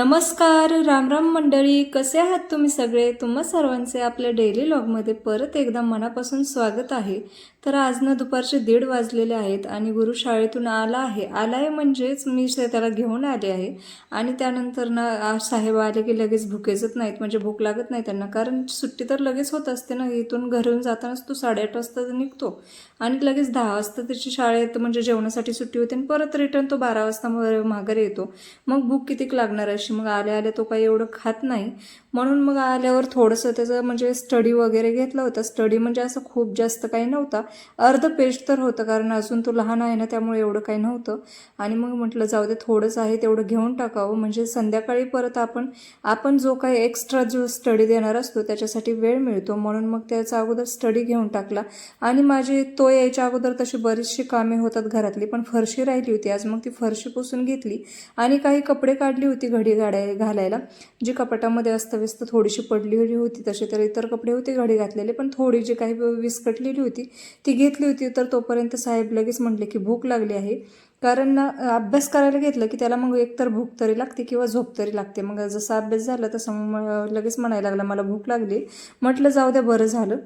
नमस्कार रामराम मंडळी. कसे आहात तुम्ही सगळे? तुम्हा सर्वांचे आपल्या डेली लॉगमध्ये परत एकदा मनापासून स्वागत आहे. तर आज ना दुपारचे दीड वाजलेले आहेत आणि गुरु शाळेतून आला आहे. आला आहे म्हणजेच मी त्याला घेऊन आले आहे. आणि त्यानंतर ना आज साहेब आले की लगेच भुकेजत नाहीत म्हणजे भूक लागत नाही त्यांना. कारण सुट्टी तर लगेच होत असते ना इथून घरून जातानाच तो साडेआठ वाजता निघतो. आणि लगेच दहा वाजता त्याची शाळेत म्हणजे जेवणासाठी सुट्टी होते आणि परत रिटर्न तो बारा वाजता माघारी येतो. मग भूक कितीक लागणार अशी? मग आल्या आल्या तो काही एवढं खात नाही. म्हणून मग आल्यावर थोडंसं त्याचं म्हणजे स्टडी वगैरे घेतलं होतं. स्टडी म्हणजे असं खूप जास्त काही नव्हता. अर्ध पेज तर होतं कारण अजून तो लहान आहे ना त्यामुळे एवढं काही नव्हतं. आणि मग म्हटलं जाऊ दे थोडंसं आहे तेवढं घेऊन टाकावं. म्हणजे संध्याकाळी परत आपण आपण जो काही एक्स्ट्रा जो स्टडी देणार असतो त्याच्यासाठी वेळ मिळतो. म्हणून मग त्याचा अगोदर स्टडी घेऊन टाकला. आणि माझी तो यायच्या अगोदर तशी बरीचशी कामे होतात घरातली पण फरशी राहिली होती. आज मग ती फरशी पुसून घेतली. आणि काही कपडे काढली होती घडी गाडाय घालायला जी कपाटामध्ये असतं अस्तव्यस्त थोडीशी पडलेली होती तसे तर इतर कपडे होते घडी घातलेले पण थोडी जी काही विस्कटलेली होती ती घेतली होती. तर तोपर्यंत साहेब लगेच म्हटले की भूक लागली आहे. कारण अभ्यास करायला घेतलं की त्याला मग एकतर भूक तरी लागते किंवा झोप तरी लागते. मग जसा अभ्यास झाला तसं मग लगेच म्हणायला लागला मला भूक लागली. म्हटलं जाऊ द्या बरं झालं.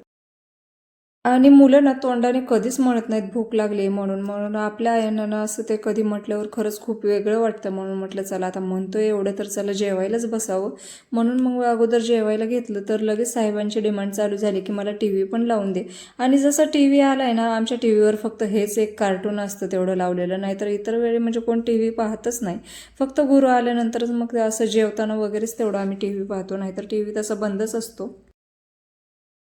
आणि मुलं ना तोंडाने कधीच म्हणत नाहीत भूक लागली म्हणून. म्हणून आपल्या आयांना ना असं ते कधी म्हटल्यावर खरंच खूप वेगळं वाटतं. म्हणून म्हटलं चला आता म्हणतोय एवढं तर चला जेवायलाच बसावं. म्हणून मग अगोदर जेवायला घेतलं तर लगेच साहेबांची डिमांड चालू झाली की मला टी व्ही पण लावून दे. आणि जसं टी व्ही आला आहे ना आमच्या टी व्हीवर फक्त हेच एक कार्टून असतं तेवढं लावलेलं. नाहीतर इतर वेळी म्हणजे कोण टी व्ही पाहतच नाही. फक्त गुरु आल्यानंतरच मग ते असं जेवताना वगैरेच तेवढं आम्ही टी व्ही पाहतो. नाहीतर टी व्ही तसा बंदच असतो.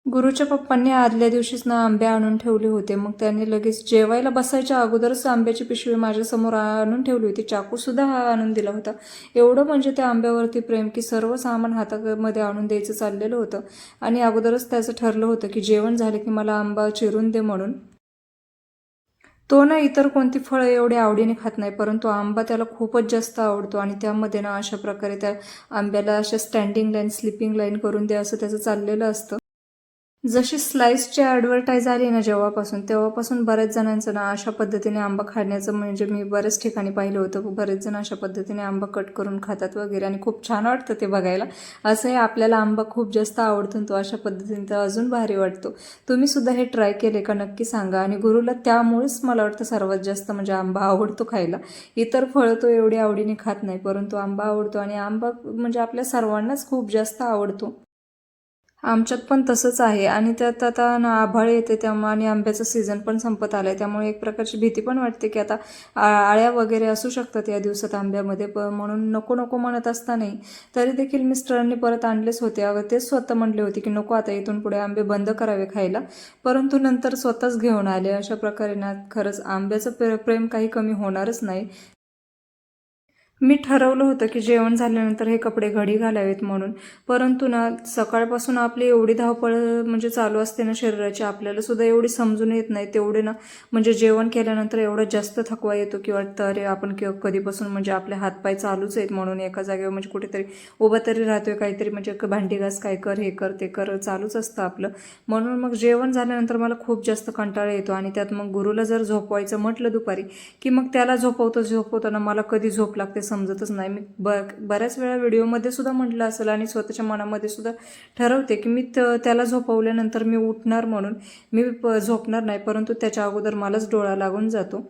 गुरुच्या पप्पांनी आदल्या दिवशीच ना आंबे आणून ठेवले होते. मग त्यांनी लगेच जेवायला बसायच्या अगोदरच आंब्याची पिशवी माझ्यासमोर आणून ठेवली होती. चाकूसुद्धा हा आणून दिला होता. एवढं म्हणजे त्या आंब्यावरती प्रेम की सर्व सामान हातामध्ये आणून द्यायचं चाललेलं होतं. आणि अगोदरच त्याचं ठरलं होतं की जेवण झालं की मला आंबा चिरून दे म्हणून. तो ना इतर कोणती फळं एवढी आवडीने खात नाही परंतु आंबा त्याला खूपच जास्त आवडतो आणि त्यामध्ये ना अशा प्रकारे त्या आंब्याला अशा स्टँडिंग लाईन स्लिपिंग लाईन करून दे असं त्याचं चाललेलं असतं. जशी स्लाईसची ॲडव्हर्टाईज आली ना जेव्हापासून तेव्हापासून बऱ्याच जणांचं ना अशा पद्धतीने आंबा खाण्याचं म्हणजे मी बऱ्याच ठिकाणी पाहिलं होतं. बरेच जण अशा पद्धतीने आंबा कट करून खातात वगैरे आणि खूप छान वाटतं ते बघायला. असंही आपल्याला आंबा खूप जास्त आवडतो तो अशा पद्धतीने तर अजून भारी वाटतो. तुम्ही सुद्धा हे ट्राय केले का नक्की सांगा. आणि गुरुला त्यामुळेच मला वाटतं सर्वात जास्त म्हणजे आंबा आवडतो खायला. इतर फळं तो एवढी आवडीने खात नाही परंतु आंबा आवडतो आणि आंबा म्हणजे आपल्या सर्वांनाच खूप जास्त आवडतो. आमच्यात पण तसंच आहे. आणि त्यात आता ना आभाळ येते त्यामुळे आणि आंब्याचं सीझन पण संपत आलं आहे त्यामुळे एक प्रकारची भीती पण वाटते की आता आळ्या वगैरे असू शकतात या दिवसात आंब्यामध्ये प म्हणून नको नको म्हणत असतानाही तरी देखील मिस्टरांनी परत आणलेच होते. अगं तेच स्वतः म्हणले होते की नको आता इथून पुढे आंबे बंद करावे खायला. परंतु नंतर स्वतःच घेऊन आले. अशा प्रकारे ना खरंच आंब्याचं प्रे प्रेम काही कमी होणारच नाही. मी ठरवलं होतं की जेवण झाल्यानंतर हे कपडे घडी घालावेत म्हणून. परंतु ना सकाळपासून आपली एवढी धावपळ म्हणजे चालू असते ना शरीराची आपल्याला सुद्धा एवढी समजून येत नाही. तेवढे ना म्हणजे जेवण केल्यानंतर एवढा जास्त थकवा येतो की वाटतं अरे आपण किंवा कधीपासून म्हणजे आपले हातपाय चालूच आहेत म्हणून एका जागेवर म्हणजे कुठेतरी उभा तरी राहतोय काहीतरी म्हणजे भांडी घास काय कर हे कर ते कर चालूच असतं आपलं. म्हणून मग जेवण झाल्यानंतर मला खूप जास्त कंटाळा येतो आणि त्यात मग गुरुला जर झोपवायचं म्हटलं दुपारी की मग त्याला झोपवतो झोपवताना मला कधी झोप लागते? समजतच नाही. मी ब बऱ्याच वेळा व्हिडिओमध्ये सुद्धा म्हटलं असेल आणि स्वतःच्या मनामध्ये सुद्धा ठरवते की मी त- त्याला झोपवल्यानंतर मी उठणार म्हणून. मी प- झोपणार नाही परंतु त्याच्या अगोदर मलाच डोळा लागून जातो.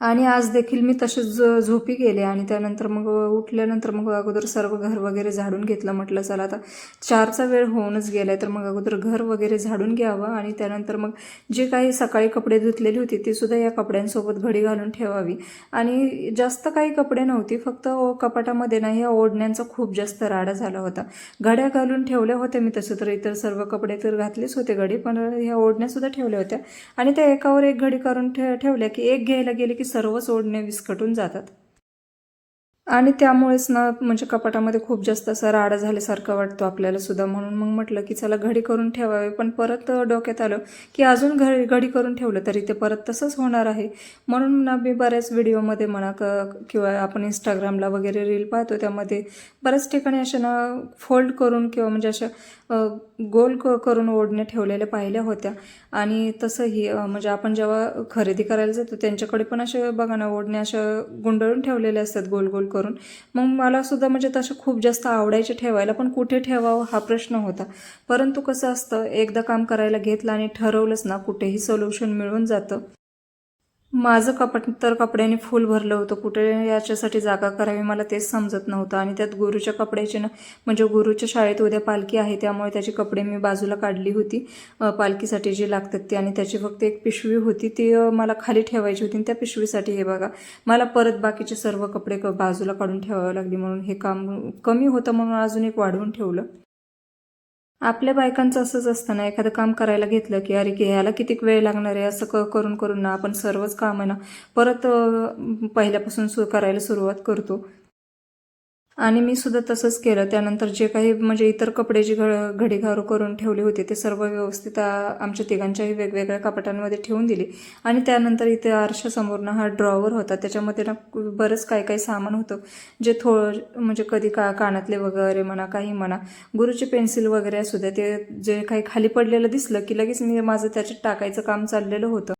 आणि आज देखील मी तसेच झोपी गेले आणि त्यानंतर मग उठल्यानंतर मग अगोदर सर्व घर वगैरे झाडून घेतलं. म्हटलं चला आता चारचा वेळ होऊनच गेलाय तर मग अगोदर घर वगैरे झाडून घ्यावं आणि त्यानंतर मग जे काही सकाळी कपडे धुतलेली होती ती सुद्धा या कपड्यांसोबत घडी घालून ठेवावी. आणि जास्त काही कपडे नव्हती फक्त ओ- कपाटामध्ये ना ह्या ओढण्यांचा खूप जास्त राडा झाला होता. घड्या घालून ठेवल्या होत्या मी तसं तर इतर सर्व कपडे तर घातलेच होते घडी पण ह्या ओढण्यासुद्धा ठेवल्या होत्या. आणि त्या एकावर एक घडी करून ठे ठेवल्या की एक घ्यायला गेले की सर्व सोडणे विस्कटून जातात. आणि त्यामुळेच ना म्हणजे कपाटामध्ये खूप जास्त असा राडा झाल्यासारखा वाटतो आपल्याला सुद्धा. म्हणून मग म्हटलं की चला घडी करून ठेवावे. पण परत डोक्यात आलं की अजून घडी घडी करून ठेवलं तरी ते परत तसंच होणार आहे. म्हणून ना मी बऱ्याच व्हिडिओमध्ये म्हणा क किंवा आपण इंस्टाग्रामला वगैरे रील पाहतो त्यामध्ये बऱ्याच ठिकाणी अशा ना फोल्ड करून किंवा म्हणजे अशा गोल क करून ओढण्या ठेवलेल्या पाहिल्या होत्या. आणि तसंही म्हणजे आपण जेव्हा खरेदी करायला जातो त्यांच्याकडे पण अशा बघा ना ओढणे अशा गुंडळून ठेवलेल्या असतात गोल गोल करून. मग मला सुद्धा म्हणजे तसं खूप जास्त आवडायचे ठेवायला पण कुठे ठेवावं हा प्रश्न होता. परंतु कसं असतं एकदा काम करायला घेतलं आणि ठरवलंच ना कुठेही सोल्युशन मिळून जातं. माझं कपड तर कपड्याने फुल भरलं होतं. कुठे याच्यासाठी जागा करावी मला तेच समजत नव्हतं. आणि त्यात गुरुच्या कपड्याचे ना म्हणजे गुरुच्या शाळेत उद्या पालखी आहे त्यामुळे त्याची कपडे मी बाजूला काढली होती पालखीसाठी जे लागतात ते. आणि त्याची फक्त एक पिशवी होती ती मला खाली ठेवायची होती. आणि त्या पिशवीसाठी हे बघा मला परत बाकीचे सर्व कपडे क- बाजूला काढून ठेवावे लागली. म्हणून हे काम कमी होतं म्हणून अजून एक वाढवून ठेवलं. आपल्या बायकांचं असंच असतं ना एखादं काम करायला घेतलं की अरे की ह्याला किती वेळ लागणार आहे? असं क करून करून ना आपण सर्वच काम आहे ना परत पहिल्यापासून सु करायला सुरुवात करतो. आणि मी सुद्धा तसंच केलं. त्यानंतर जे काही म्हणजे इतर कपडे जी घ घडीघारू करून ठेवले होते ते सर्व व्यवस्थित आमच्या तिघांच्याही वेगवेगळ्या कपाटांमध्ये ठेवून दिली. आणि त्यानंतर इथे आरशासमोरनं हा ड्रॉवर होता. त्याच्यामध्ये ना बरंच काय काही सामान होतं. जे थोडं म्हणजे कधी का कानातले वगैरे म्हणा काही म्हणा गुरुची पेन्सिल वगैरे असू द्या ते जे काही खाली पडलेलं दिसलं की लगेच मी माझं त्याच्यात टाकायचं काम चाललेलं होतं.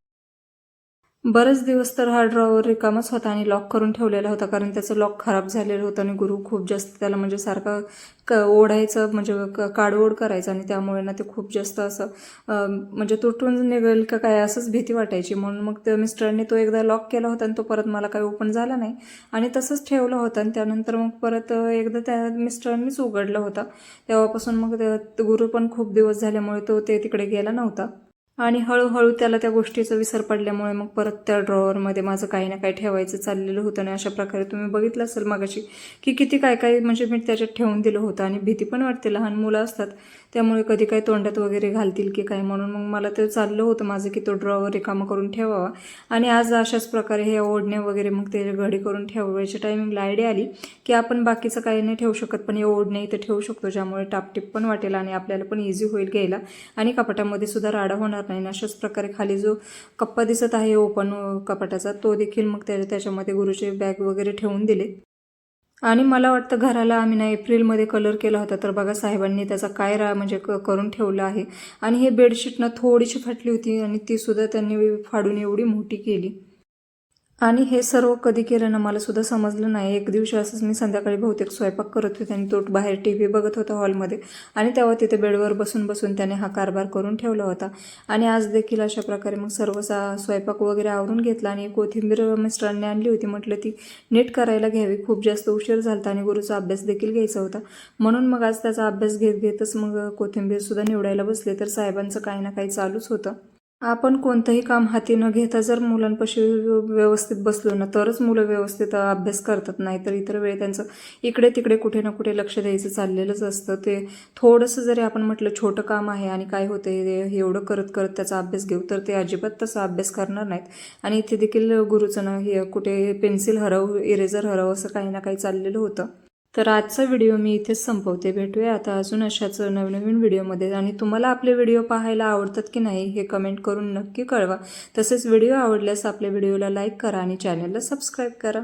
बरेच दिवस तर हा ड्रॉवर रिकामच होता आणि लॉक करून ठेवलेला होता कारण त्याचं लॉक खराब झालेलं होतं आणि गुरु खूप जास्त त्याला म्हणजे सारखं क ओढायचं म्हणजे क काडओढ करायचं आणि त्यामुळे ना ते खूप जास्त असं म्हणजे तुटून निघेल का काय असंच भीती वाटायची. म्हणून मग त्या मिस्टरांनी तो एकदा लॉक केला होता आणि तो परत मला काही ओपन झाला नाही. आणि तसंच ठेवलं होतं आणि त्यानंतर मग परत एकदा त्या मिस्टरांनीच उघडलं होता. तेव्हापासून मग गुरु पण खूप दिवस झाल्यामुळे तो ते तिकडे गेला नव्हता. आणि हळूहळू त्याला त्या गोष्टीचा विसर पडल्यामुळे मग परत त्या ड्रॉवरमध्ये माझं काही ना काही ठेवायचं चाललेलं होतं आणि अशा प्रकारे तुम्ही बघितलं असेल मागाशी की किती काय काय म्हणजे मी त्याच्यात ठेवून दिलं होतं आणि भीती पण वाटते. लहान मुलं असतात त्यामुळे कधी काही तोंडात वगैरे घालतील की काय म्हणून मग मला ते चाललं होतं माझं की तो ड्रॉवर रिकामं करून ठेवावा. आणि आज अशाच प्रकारे हे ओढणे वगैरे मग ते घडी करून ठेवायच्या टायमिंगला आयडिया आली की आपण बाकीचं काही नाही ठेवू शकत पण हे ओढणे इथं ठेवू शकतो ज्यामुळे टापटीप पण वाटेल आणि आपल्याला पण इझी होईल घ्यायला. आणि कपाटामध्ये सुद्धा राडा होणार नाही. अशाच प्रकारे खाली जो कप्पा दिसत आहे ओपन कपाटाचा तो देखील मग त्या त्याच्यामध्ये गुरुचे बॅग वगैरे ठेवून दिले. आणि मला वाटतं घराला आम्ही ना एप्रिलमध्ये कलर केला होता. तर बघा साहेबांनी त्याचा काय रा म्हणजे क करून ठेवलं आहे. आणि हे बेडशीट ना थोडीशी फाटली होती आणि ती सुद्धा त्यांनी फाडून एवढी मोठी केली. आणि हे सर्व कधी केलं ना मला सुद्धा समजलं नाही. एक दिवशी असंच मी संध्याकाळी बहुतेक स्वयंपाक करत होते आणि तो बाहेर टी व्ही बघत होता हॉलमध्ये. आणि तेव्हा तिथे बेडवर बसून बसून त्याने हा कारभार करून ठेवला होता. आणि आज देखील अशा प्रकारे मग सर्व सा स्वयंपाक वगैरे आवरून घेतला आणि कोथिंबीर मिस्टरांनी आणली होती. म्हटलं ती नीट करायला घ्यावी. खूप जास्त उशीर झाला आणि गुरुचा अभ्यास देखील घ्यायचा होता. म्हणून मग आज त्याचा अभ्यास घेत घेतच मग कोथिंबीरसुद्धा निवडायला बसले. तर साहेबांचं काही ना काही चालूच होतं. आपण कोणतंही काम हाती न घेता जर मुलांपाशी व्यवस्थित बसलो ना तरच मुलं व्यवस्थित अभ्यास करतात. नाही तर इतर वेळी त्यांचं इकडे तिकडे कुठे ना कुठे लक्ष द्यायचं चाललेलंच असतं. ते थोडंसं जरी आपण म्हटलं छोटं काम आहे आणि काय होतं हे एवढं करत करत त्याचा अभ्यास घेऊ तर ते अजिबात तसा अभ्यास करणार नाहीत. आणि इथे देखील गुरुचं ना हे कुठे पेन्सिल हरव इरेझर हरव असं काही ना काही चाललेलं होतं. तर आजचा व्हिडिओ मी इथेच संपवते. भेटूया आता अजून अशाच नवनवीन व्हिडिओमध्ये. आणि तुम्हाला आपले व्हिडिओ पाहायला आवडतात की नाही हे कमेंट करून नक्की कळवा. तसेच व्हिडिओ आवडल्यास आपल्या व्हिडिओला लाईक करा आणि चॅनलला सबस्क्राईब करा.